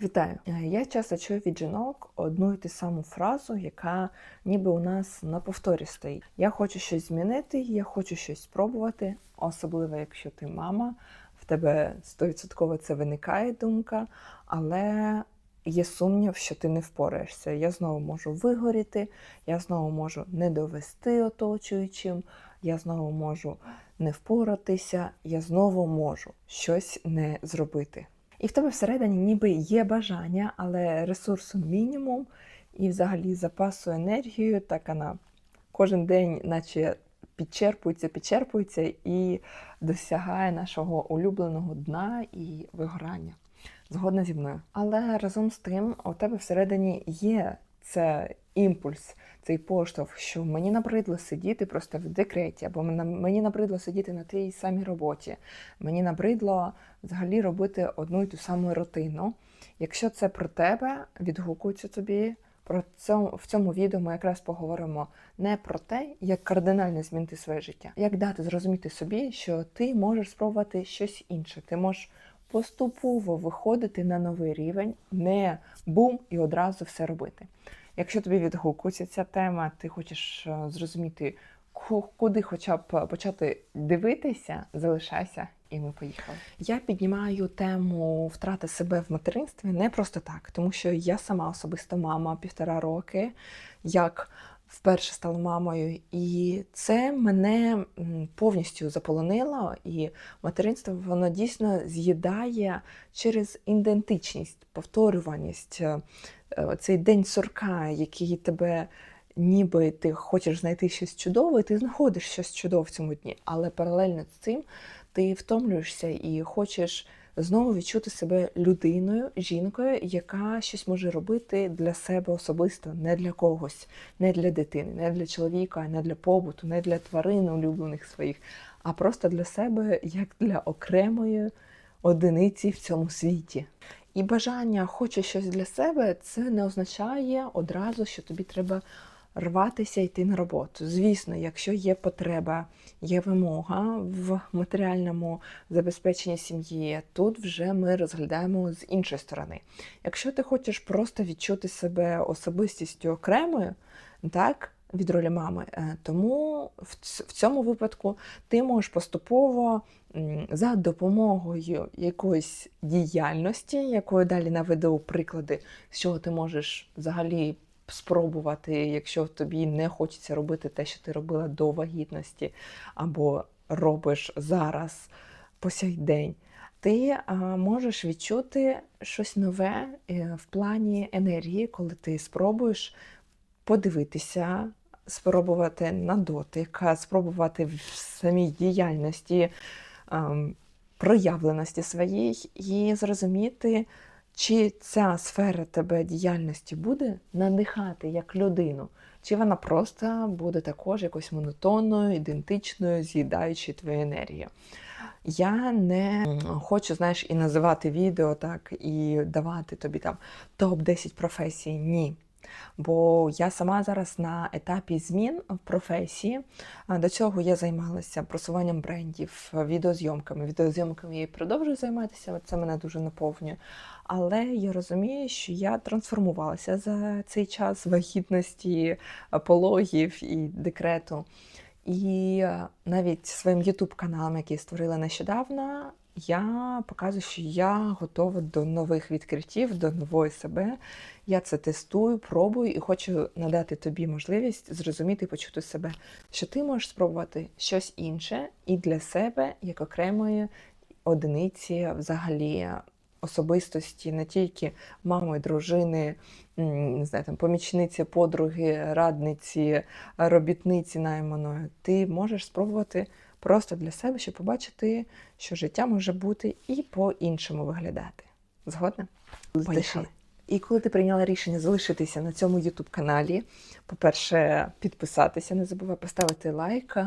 Вітаю! Е, Я часто чую від жінок одну і ту саму фразу, яка ніби у нас на повторі стоїть. Я хочу щось змінити, я хочу щось спробувати, особливо якщо ти мама, в тебе 100% це виникає думка, але є сумнів, що ти не впораєшся. Я знову можу вигоріти, я знову можу не довести оточуючим, я знову можу не впоратися, я знову можу щось не зробити. І в тебе всередині ніби є бажання, але ресурсу мінімум, і взагалі запасу енергією, так вона кожен день, наче підчерпується, підчерпується і досягає нашого улюбленого дна і вигорання. Згодна зі мною. Але разом з тим, у тебе всередині є це імпульс, цей поштовх, що мені набридло сидіти просто в декреті, або мені набридло сидіти на тій самій роботі. Мені набридло взагалі робити одну і ту саму рутину. Якщо це про тебе, відгукується тобі. Про цьому в цьому відео ми якраз поговоримо не про те, як кардинально змінити своє життя, як дати зрозуміти собі, що ти можеш спробувати щось інше. Ти можеш поступово виходити на новий рівень, не бум і одразу все робити. Якщо тобі відгукується ця тема, ти хочеш е, зрозуміти, куди хоча б почати дивитися, залишайся, і ми поїхали. Я піднімаю тему втрати себе в материнстві не просто так, тому що я сама особисто мама півтора роки, як вперше стала мамою, і це мене повністю заполонило. І материнство воно дійсно з'їдає через ідентичність, повторюваність. е, Цей день сурка, який тебе ніби ти хочеш знайти щось чудове, і ти знаходиш щось чудове в цьому дні, але паралельно з цим ти втомлюєшся і хочеш знову відчути себе людиною, жінкою, яка щось може робити для себе особисто, не для когось, не для дитини, не для чоловіка, не для побуту, не для тварин улюблених своїх, а просто для себе як для окремої одиниці в цьому світі. І бажання хоче щось для себе, це не означає одразу, що тобі треба рватися йти на роботу. Звісно, якщо є потреба, є вимога в матеріальному забезпеченні сім'ї, тут вже ми розглядаємо з іншої сторони. Якщо ти хочеш просто відчути себе особистістю окремою, так. Від ролі мами, Е, тому в цьому випадку ти можеш поступово за допомогою якоїсь діяльності, якою далі наведу приклади, з чого ти можеш взагалі спробувати, якщо тобі не хочеться робити те, що ти робила до вагітності, або робиш зараз по сей день, ти можеш відчути щось нове е, в плані енергії, коли ти спробуєш подивитися, спробувати на дотик, спробувати в самій діяльності, проявленості своїй і зрозуміти, чи ця сфера тебе діяльності буде надихати як людину, чи вона просто буде також якось монотонною, ідентичною, з'їдаючи твою енергію. Я не хочу, знаєш, і називати відео так, і давати тобі там топ-10 професій. Ні. Бо я сама зараз на етапі змін в професії. До цього я займалася просуванням брендів, відеозйомками. Відеозйомками я і продовжую займатися, це мене дуже наповнює. Але я розумію, що я трансформувалася за цей час вагітності, пологів і декрету. І навіть своїм YouTube каналом, який створила нещодавно, я показую, що я готова до нових відкриттів, до нової себе. Я це тестую, пробую і хочу надати тобі можливість зрозуміти і почути себе, що ти можеш спробувати щось інше і для себе як окремої одиниці взагалі особистості, не тільки мами, дружини, не знаю, там, помічниці, подруги, радниці, робітниці найманої. Ти можеш спробувати просто для себе, щоб побачити, що життя може бути і по-іншому виглядати. Згодна? Поїхали. І коли ти прийняла рішення залишитися на цьому youtube каналі, по-перше, підписатися, не забувай поставити лайк.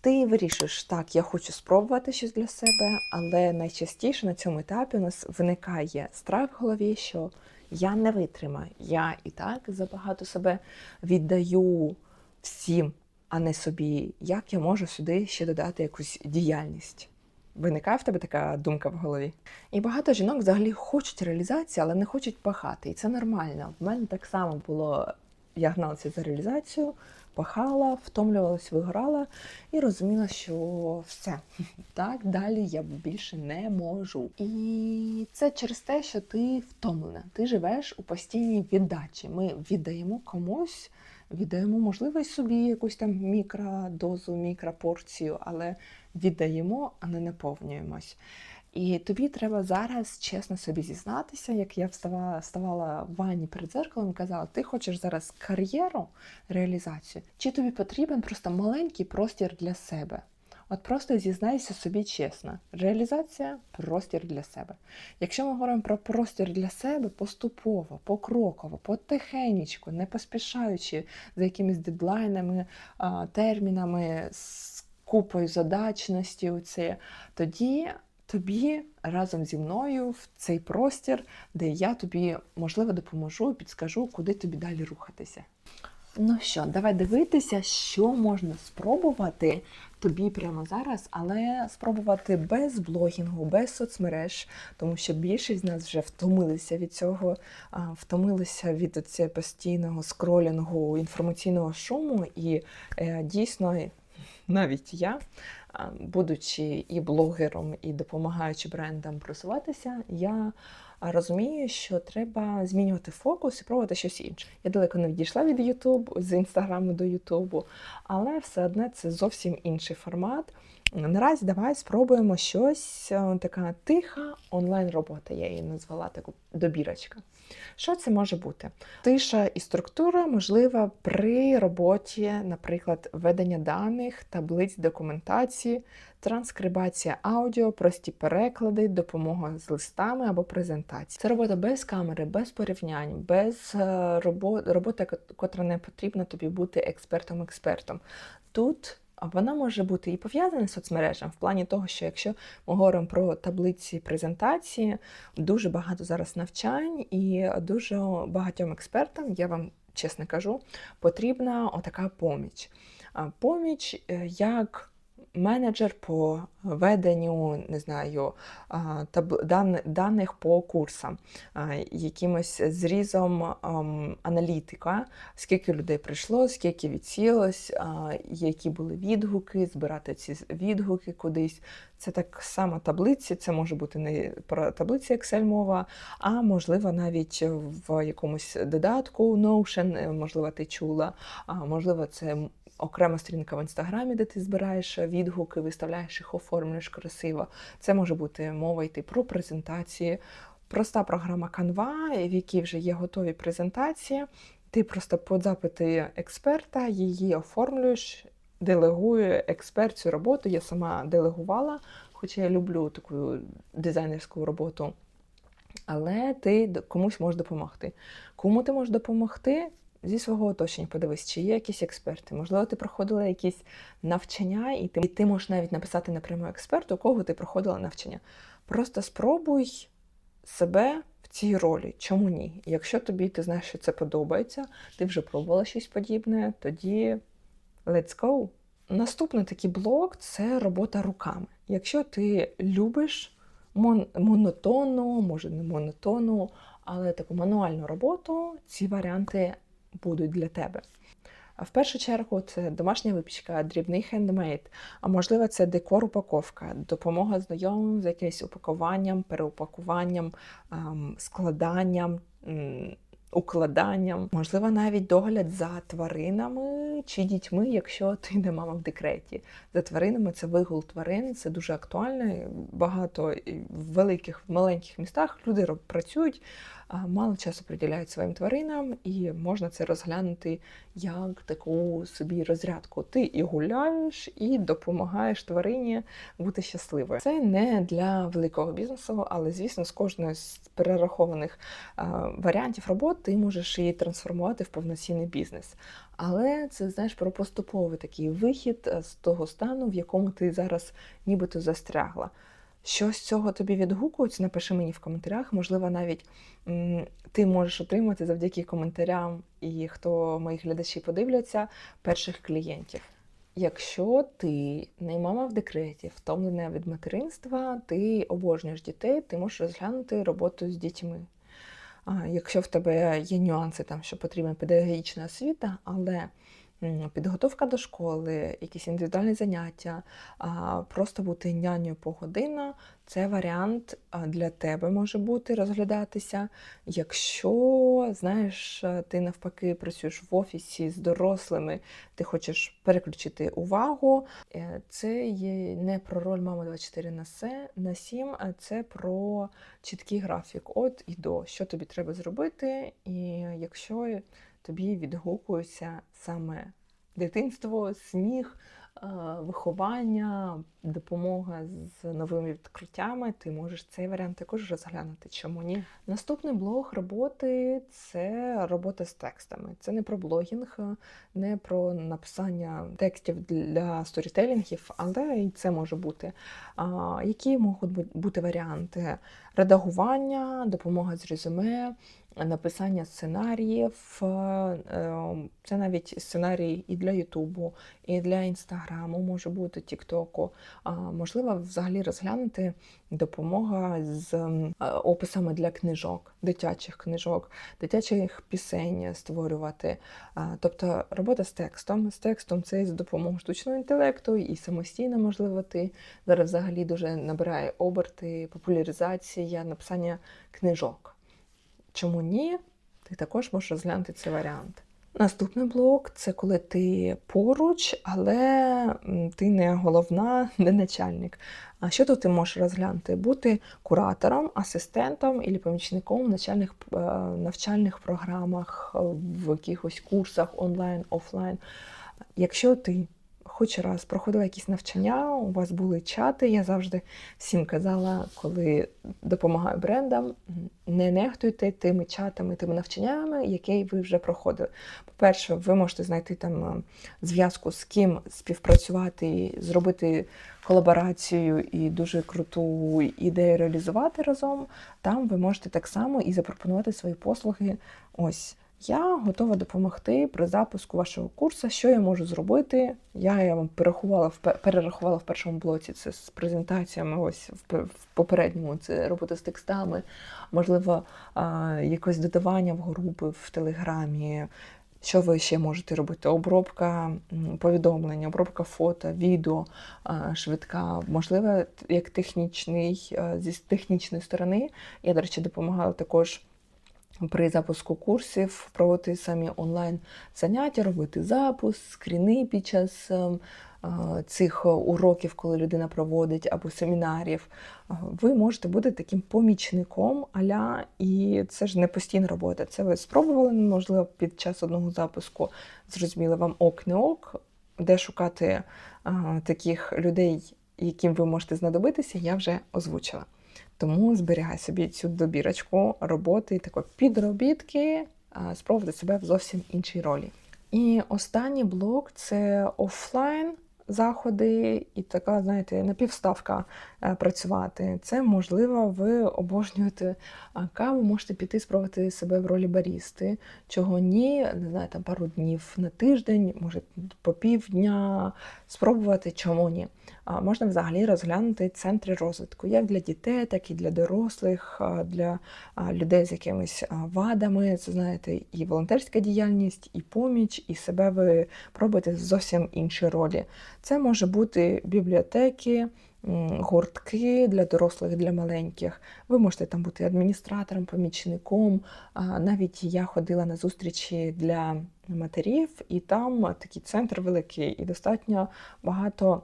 Ти вирішуєш, так, я хочу спробувати щось для себе, але найчастіше на цьому етапі у нас виникає страх в голові, що я не витримаю. Я і так забагато себе віддаю всім, а не собі. Як я можу сюди ще додати якусь діяльність? Виникає в тебе така думка в голові. І багато жінок взагалі хочуть реалізації, але не хочуть пахати. І це нормально. В мене так само було. Я гналася за реалізацію, пахала, втомлювалась, вигорала і розуміла, що все так далі я більше не можу. І це через те, що ти втомлена. Ти живеш у постійній віддачі. Ми віддаємо комусь, віддаємо, можливо, собі якусь там мікродозу, мікропорцію, але віддаємо, а не наповнюємось. І тобі треба зараз чесно собі зізнатися, як я вставала, ставала в ванні перед зеркалом і казала, ти хочеш зараз кар'єру, реалізацію, чи тобі потрібен просто маленький простір для себе? От просто зізнайся собі чесно. Реалізація простір для себе. Якщо ми говоримо про простір для себе, поступово, покроково, потихенечку, не поспішаючи за якимись дедлайнами, термінами, з купою задачності, оце, тоді тобі разом зі мною в цей простір, де я тобі, можливо, допоможу, підскажу, куди тобі далі рухатися. Ну що, давай дивитися, що можна спробувати тобі прямо зараз, але спробувати без блогінгу, без соцмереж, тому що більшість з нас вже втомилися від цього, втомилися від оцього постійного скролінгу інформаційного шуму, і е, дійсно навіть я, будучи і блогером, і допомагаючи брендам просуватися, я розумію, що треба змінювати фокус і пробувати щось інше. Я далеко не відійшла від YouTube, з інстаграму до Ютубу, але все одно це зовсім інший формат. Наразі давай спробуємо щось е, така тиха онлайн-робота. Я її назвала таку добірочка. Що це може бути? Тиша і структура можлива при роботі, наприклад, ведення даних, таблиць документації, транскрибація аудіо, прості переклади, допомога з листами або презентації. Це робота без камери, без порівнянь, без е, робо- робота, котра не потрібно тобі бути експертом-експертом. Тут вона може бути і пов'язана з соцмережами в плані того, що якщо ми говоримо про таблиці презентації, дуже багато зараз навчань і дуже багатьом експертам, я вам чесно кажу, потрібна отака поміч. Поміч е, як менеджер по веденню, не знаю, даних по курсам, якимось зрізом аналітика, скільки людей прийшло, скільки відсілось, які були відгуки, збирати ці відгуки кудись. Це так само таблиці, це може бути не про таблиці Excel мова, а можливо навіть в якомусь додатку Notion, е, можливо, ти чула, можливо, це окрема сторінка в інстаграмі, де ти збираєш відгуки, виставляєш їх, оформлюєш красиво. Це може бути мова йти про презентації. Проста програма Canva, в якій вже є готові презентації. Ти просто по запити експерта її оформлюєш, делегує експерт цю роботу. Я сама делегувала, хоча я люблю таку дизайнерську роботу. Але ти комусь можеш допомогти. Кому ти можеш допомогти? Зі свого оточення подивись, чи є якісь експерти. Можливо, ти проходила якісь навчання, і ти, і ти можеш навіть написати напряму експерту, у кого ти проходила навчання. Просто спробуй себе в цій ролі. Чому ні? Якщо тобі ти знаєш, що це подобається, ти вже пробувала щось подібне, тоді let's go. Наступний такий блок це робота руками. Якщо ти любиш мон- монотонну, може не монотонну, але таку мануальну роботу, ці варіанти будуть для тебе. В першу чергу це домашня випічка, дрібний хендмейд, а можливо, це декор упаковка, допомога знайомим з якимось упакуванням, переупакуванням, ем, складанням, укладанням, можливо, навіть догляд за тваринами чи дітьми, якщо ти не мама в декреті. За тваринами це вигул тварин, це дуже актуально. Багато в великих, в маленьких містах люди працюють, мало часу приділяють своїм тваринам, і можна це розглянути як таку собі розрядку. Ти і гуляєш, і допомагаєш тварині бути щасливою. Це не для великого бізнесу, але звісно, з кожної з перерахованих варіантів робот ти можеш її трансформувати в повноцінний бізнес. Але це знаєш про поступовий такий вихід з того стану, в якому ти зараз нібито застрягла. Що з цього тобі відгукується, напиши мені в коментарях. Можливо, навіть ти можеш отримати завдяки коментарям і хто мої глядачі подивляться, перших клієнтів. Якщо ти не мама в декреті, втомлена від материнства, ти обожнюєш дітей, ти можеш розглянути роботу з дітьми. А, Якщо в тебе є нюанси, там, що потрібна педагогічна освіта, але підготовка до школи, якісь індивідуальні заняття, просто бути нянею по година це варіант для тебе може бути розглядатися. Якщо знаєш, ти навпаки працюєш в офісі з дорослими, ти хочеш переключити увагу. е, Це є не про роль мами 24 на на 7, а це про чіткий графік. От і до, що тобі треба зробити, і якщо тобі відгукується саме дитинство, сміх, е, виховання, допомога з новими відкриттями, ти можеш цей варіант також розглянути. Чому ні? Наступний блок роботи це робота з текстами. Це не про блогінг, не про написання текстів для сторітелінгів, але і це може бути. Які можуть бути варіанти? Редагування, допомога з резюме, написання сценаріїв. е, е, Це навіть сценарії і для Ютубу, і для Інстаграму може бути Тіктоку. Можливо, взагалі розглянути допомога з е, описами для книжок, дитячих книжок, дитячих пісень створювати. Тобто робота з текстом. З текстом це і за допомогою штучного інтелекту, і самостійно, можливо, ти зараз взагалі дуже набирає оберти, популяризація, написання книжок. Чому ні? Ти також можеш розглянути цей варіант. Наступний блок це коли ти поруч, але ти не головна, не начальник. А що тут ти можеш розглянути? Бути куратором, асистентом і помічником в начальних е, навчальних програмах, в якихось курсах онлайн, офлайн. Якщо ти хоч раз проходила якісь навчання, у вас були чати, я завжди всім казала, коли допомагаю брендам, не нехтуйте тими чатами, тими навчаннями, які ви вже проходили. По-перше, ви можете знайти там е, зв'язку з ким співпрацювати, зробити колаборацію і дуже круту ідею реалізувати разом. Там ви можете так само і запропонувати свої послуги. Ось. Я готова допомогти при запуску вашого курсу. Що я можу зробити? Я, я вам перерахувала перерахувала в першому блоці це з презентаціями. Ось в, попередньому це робота з текстами, можливо, якось додавання в групи в Телеграмі. Що ви ще можете робити? Обробка повідомлення, обробка фото, відео швидка, можливо, як технічний, зі технічної сторони. Я, до речі, допомагала також при запуску курсів проводити самі онлайн заняття, робити запуск, скріни під час ем, е, цих уроків, коли людина проводить, або семінарів. Е, Ви можете бути таким помічником аля, і це ж не постійна робота. Це ви спробували, можливо, під час одного запуску зрозуміли вам ок, не ок, де шукати е, таких людей, яким ви можете знадобитися, я вже озвучила. Тому зберігай собі цю добірочку роботи, такої підробітки, спробувати себе в зовсім іншій ролі. І останній блок це офлайн заходи і така, знаєте, напівставка працювати. Це можливо, ви обожнюєте каву, можете піти спробувати себе в ролі барісти. Чого ні, не знаю, там пару днів на тиждень, може по півдня спробувати, чому ні. Можна взагалі розглянути центри розвитку як для дітей, так і для дорослих, для людей з якимись вадами. Це знаєте, і волонтерська діяльність, і поміч, і себе ви пробуєте зовсім інші ролі. Це може бути бібліотеки. Гуртки для дорослих, для маленьких. Ви можете там бути адміністратором, помічником. Навіть я ходила на зустрічі для матерів, і там такий центр великий, і достатньо багато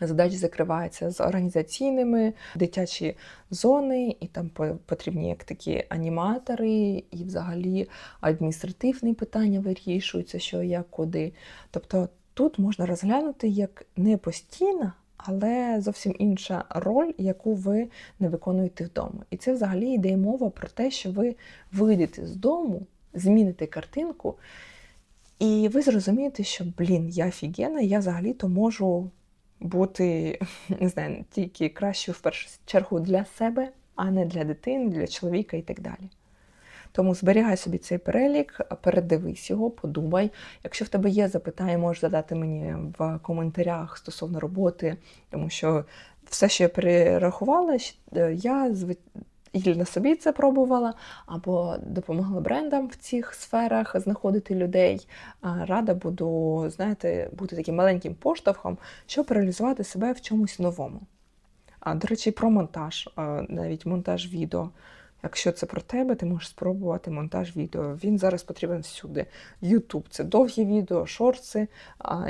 задач закривається з організаційними, дитячі зони, і там потрібні як такі аніматори, і взагалі адміністративні питання вирішуються, що як куди. Тобто тут можна розглянути як не постійна, але зовсім інша роль, яку ви не виконуєте вдома. І це взагалі йде мова про те, що ви вийдете з дому, зміните картинку. І ви зрозумієте, що, блін, я офігенна, я взагалі-то можу бути, не знаю, тільки кращою в першу чергу для себе, а не для дитини, для чоловіка і так далі. Тому зберігай собі цей перелік, передивись його, подумай. Якщо в тебе є запитання, можеш задати мені в коментарях стосовно роботи, тому що все, що я перерахувала, е, я і на собі це пробувала, або допомогла брендам в цих сферах знаходити людей. Рада буду, знаєте, бути таким маленьким поштовхом, щоб реалізувати себе в чомусь новому. А, до речі, про монтаж, навіть монтаж відео. Якщо це про тебе, ти можеш спробувати монтаж відео. Він зараз потрібен всюди. Ютуб це довгі відео, шорти,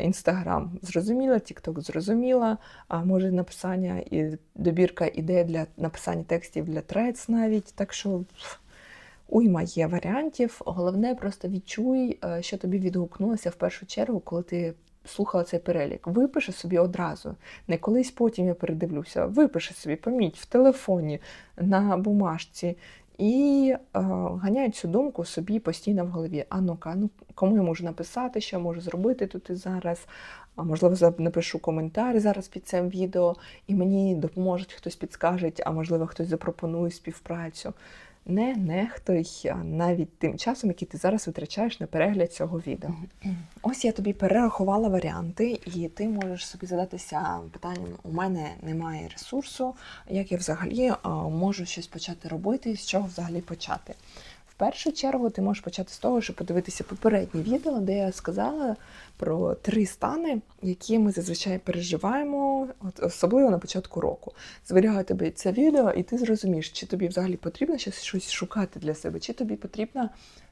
Інстаграм зрозуміла, Тікток зрозуміла, а може написання і добірка ідей для написання текстів для трец навіть. Так що уйма є варіантів. Головне, просто відчуй, е, що тобі відгукнулося в першу чергу, коли ти слухала цей перелік. Випиши собі одразу. Не колись потім я передивлюся. Випиши собі, поміть в телефоні, на бумажці. І е, ганяй цю думку собі постійно в голові. А ну-ка, ну кому я можу написати, що я можу зробити тут і зараз. А можливо, напишу коментар зараз під цим відео, і мені допоможуть, хтось підскаже, а можливо, хтось запропонує співпрацю. Не нехтуй навіть тим часом, який ти зараз витрачаєш на перегляд цього відео. Ось я тобі перерахувала варіанти, і ти можеш собі задатися питанням: у мене немає ресурсу, як я взагалі можу щось почати робити, з чого взагалі почати. Першу чергу ти можеш почати з того, щоб подивитися попереднє відео, де я сказала про три стани, які ми зазвичай переживаємо, от особливо на початку року. Зберігаю тобі це відео, і ти зрозумієш, чи тобі взагалі потрібно щось шукати для себе, чи тобі потрібно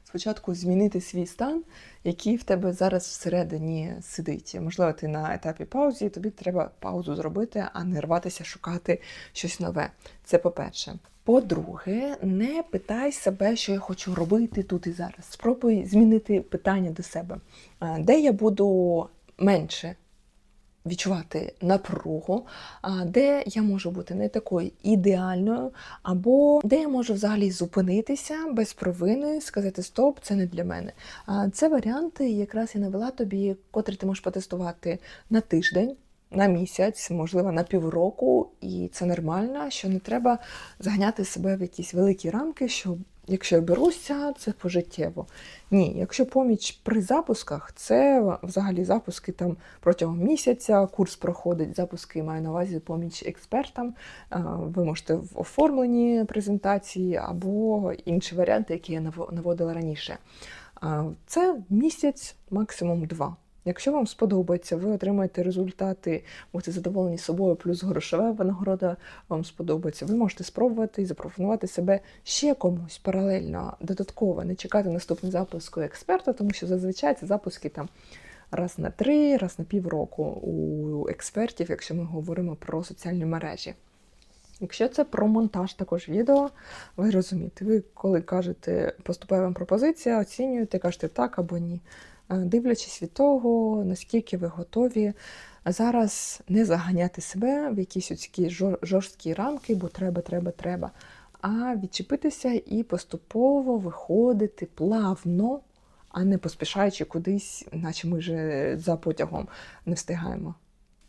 спочатку змінити свій стан, який в тебе зараз всередині сидить. Можливо, ти на етапі паузи, тобі треба паузу зробити, а не рватися шукати щось нове. Це по-перше. По-друге, не питай себе, що я хочу робити тут і зараз. Спробуй змінити питання до себе, де я буду менше відчувати напругу, де я можу бути не такою ідеальною, або де я можу взагалі зупинитися без провини, сказати Стоп, це не для мене. Це варіанти, якраз я навела тобі, котрі ти можеш потестувати на тиждень. На місяць, можливо, на півроку, і це нормально, що не треба заганяти себе в якісь великі рамки, що якщо я беруся, це пожиттєво. Ні, якщо поміч при запусках, це взагалі запуски там протягом місяця, курс проходить, запуски маю на увазі поміч експертам. Ви можете в оформленні презентації або інші варіанти, які я наводила раніше. Це місяць, максимум два. Якщо вам сподобається, ви отримаєте результати, будете задоволені собою, плюс грошова винагорода вам сподобається. Ви можете спробувати і запропонувати себе ще комусь паралельно, додатково, не чекати наступний запуск експерта, тому що зазвичай це запуски там раз на три, раз на півроку у експертів, якщо ми говоримо про соціальні мережі. Якщо це про монтаж також відео, ви розумієте, ви коли кажете, поступає вам пропозиція, оцінюєте, кажете так або ні. Дивлячись від того, наскільки ви готові зараз не заганяти себе в якісь такі жорсткі рамки, бо треба, треба, треба, а відчепитися і поступово виходити плавно, а не поспішаючи кудись, наче ми вже за потягом не встигаємо.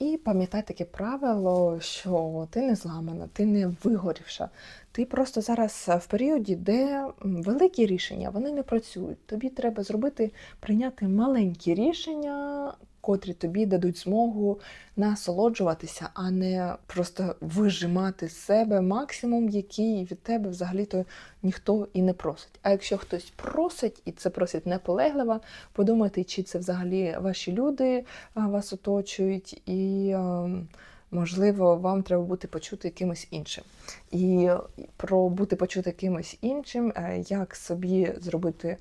І пам'ятай таке правило, що ти не зламана, ти не вигорівша. Ти просто зараз в періоді, де великі рішення вони не працюють. Тобі треба зробити, прийняти маленькі рішення, котрі тобі дадуть змогу насолоджуватися, а не просто вижимати з себе максимум, який від тебе взагалі-то ніхто і не просить. А якщо хтось просить, і це просить наполегливо, подумайте, чи це взагалі ваші люди вас оточують, і можливо вам треба бути почути якимось іншим. І про бути почути кимось іншим, е, як собі зробити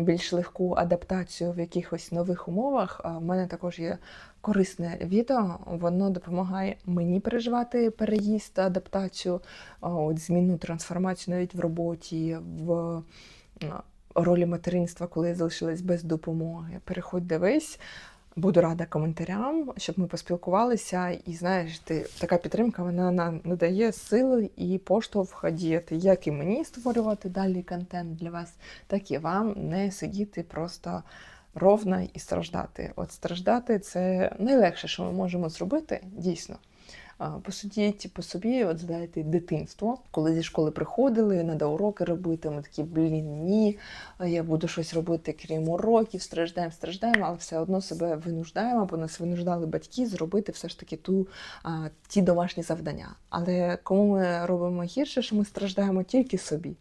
більш легку адаптацію в якихось нових умовах. У мене також є корисне відео. Воно допомагає мені переживати переїзд, адаптацію, от зміну, трансформацію навіть в роботі, в ролі материнства, коли я залишилась без допомоги. Переходь, дивись. Буду рада коментарям, щоб ми поспілкувалися. І знаєш, ти така підтримка вона нам надає сили і поштовх діяти, як і мені створювати далі контент для вас, так і вам не сидіти просто ровно і страждати. От страждати це найлегше, що ми можемо зробити, дійсно. А, Посудіть по собі, от згадайте дитинство, коли зі школи приходили, треба уроки робити. Ми такі, блін, ні, я буду щось робити крім уроків, страждаємо, страждаємо, але все одно себе винуждаємо, бо нас винуждали батьки зробити все ж таки ту, ті домашні завдання. Але кому ми робимо гірше, що ми страждаємо тільки собі.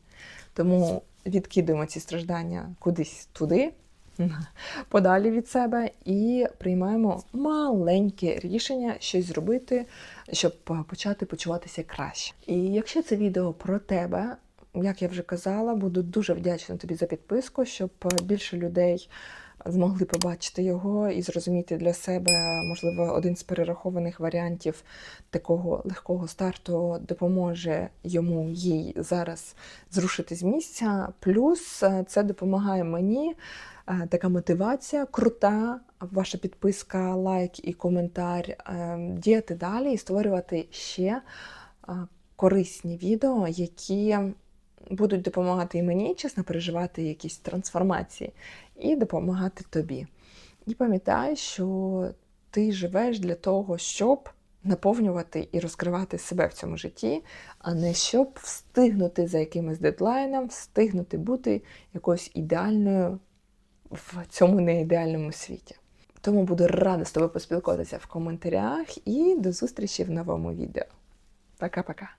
Тому відкидуємо ці страждання кудись туди, подалі від себе, і приймаємо маленьке рішення щось зробити, щоб е, почати почуватися краще. І якщо це відео про тебе, як я вже казала, буду дуже вдячна тобі за підписку, щоб е, більше людей змогли побачити його і зрозуміти для себе, можливо, один з перерахованих варіантів такого легкого старту допоможе йому їй зараз зрушити з місця. Плюс е, це допомагає мені. Така мотивація крута, ваша підписка, лайк і коментар е, діяти далі і створювати ще е, корисні відео, які будуть допомагати і мені чесно переживати якісь трансформації, і допомагати тобі. І пам'ятай, що ти живеш для того, щоб наповнювати і розкривати себе в цьому житті, а не щоб встигнути за якимось дедлайном, встигнути бути якоюсь ідеальною в цьому неідеальному світі. Тому буду рада з тобою поспілкуватися в коментарях і до зустрічі в новому відео. Пока-пока.